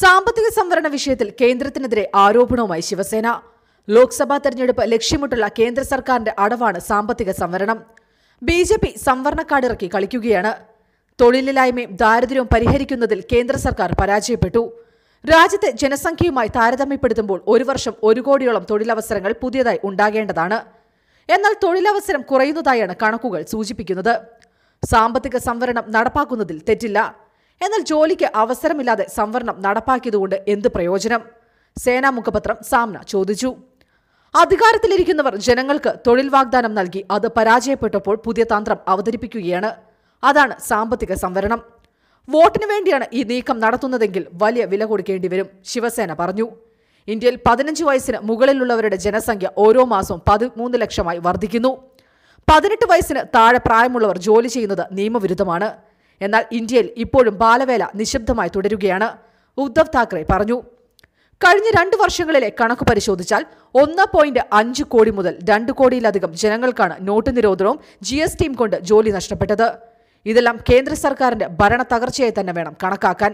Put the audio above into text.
സാമ്പത്തിക സംവരണ വിഷയത്തിൽ കേന്ദ്രത്തിനെതിരെ ആരോപണവുമായി ശിവസേന. ലോക്സഭാ തെരഞ്ഞെടുപ്പ് ലക്ഷ്യമിട്ടുള്ള കേന്ദ്ര സർക്കാരിന്റെ അടവാണ് സാമ്പത്തിക സംവരണം. ബി ജെ പി സംവരണക്കാടിറക്കി കളിക്കുകയാണ്. തൊഴിലില്ലായ്മയും ദാരിദ്ര്യവും പരിഹരിക്കുന്നതിൽ കേന്ദ്ര സർക്കാർ പരാജയപ്പെട്ടു. രാജ്യത്തെ ജനസംഖ്യയുമായി താരതമ്യപ്പെടുത്തുമ്പോൾ ഒരു വർഷം ഒരു കോടിയോളം തൊഴിലവസരങ്ങൾ പുതിയതായി ഉണ്ടാകേണ്ടതാണ്. എന്നാൽ തൊഴിലവസരം കുറയുന്നതായാണ് കണക്കുകൾ സൂചിപ്പിക്കുന്നത്. സാമ്പത്തിക സംവരണം നടപ്പാക്കുന്നതിൽ തെറ്റില്ല. എന്നാൽ ജോലിക്ക് അവസരമില്ലാതെ സംവരണം നടപ്പാക്കിയതുകൊണ്ട് എന്ത് പ്രയോജനം? സേനാ മുഖപത്രം സാമ്ന ചോദിച്ചു. അധികാരത്തിലിരിക്കുന്നവർ ജനങ്ങൾക്ക് തൊഴിൽ വാഗ്ദാനം നൽകി അത് പരാജയപ്പെട്ടപ്പോൾ പുതിയ തന്ത്രം അവതരിപ്പിക്കുകയാണ്. അതാണ് സാമ്പത്തിക സംവരണം. വോട്ടിനു വേണ്ടിയാണ് ഈ നീക്കം നടത്തുന്നതെങ്കിൽ വലിയ വില കൊടുക്കേണ്ടി വരും ശിവസേന പറഞ്ഞു. ഇന്ത്യയിൽ പതിനഞ്ച് വയസ്സിന് മുകളിലുള്ളവരുടെ ജനസംഖ്യ ഓരോ മാസവും പതിമൂന്ന് ലക്ഷമായി വർദ്ധിക്കുന്നു. പതിനെട്ട് വയസ്സിന് താഴെ പ്രായമുള്ളവർ ജോലി ചെയ്യുന്നത് നിയമവിരുദ്ധമാണ്. എന്നാൽ ഇന്ത്യയിൽ ഇപ്പോഴും ബാലവേല നിശബ്ദമായി തുടരുകയാണ്. ഉദ്ധവ് താക്കറെ പറഞ്ഞു കഴിഞ്ഞ രണ്ട് വർഷങ്ങളിലെ കണക്ക് പരിശോധിച്ചാൽ ഒന്ന് പോയിന്റ് അഞ്ച് കോടി മുതൽ രണ്ട് കോടിയിലധികം ജനങ്ങൾക്കാണ് നോട്ട് നിരോധനവും ജി എസ് ടിയും കൊണ്ട് ജോലി നഷ്ടപ്പെട്ടത്. ഇതെല്ലാം കേന്ദ്ര സർക്കാരിന്റെ ഭരണ തകർച്ചയായി തന്നെ വേണം കണക്കാക്കാൻ.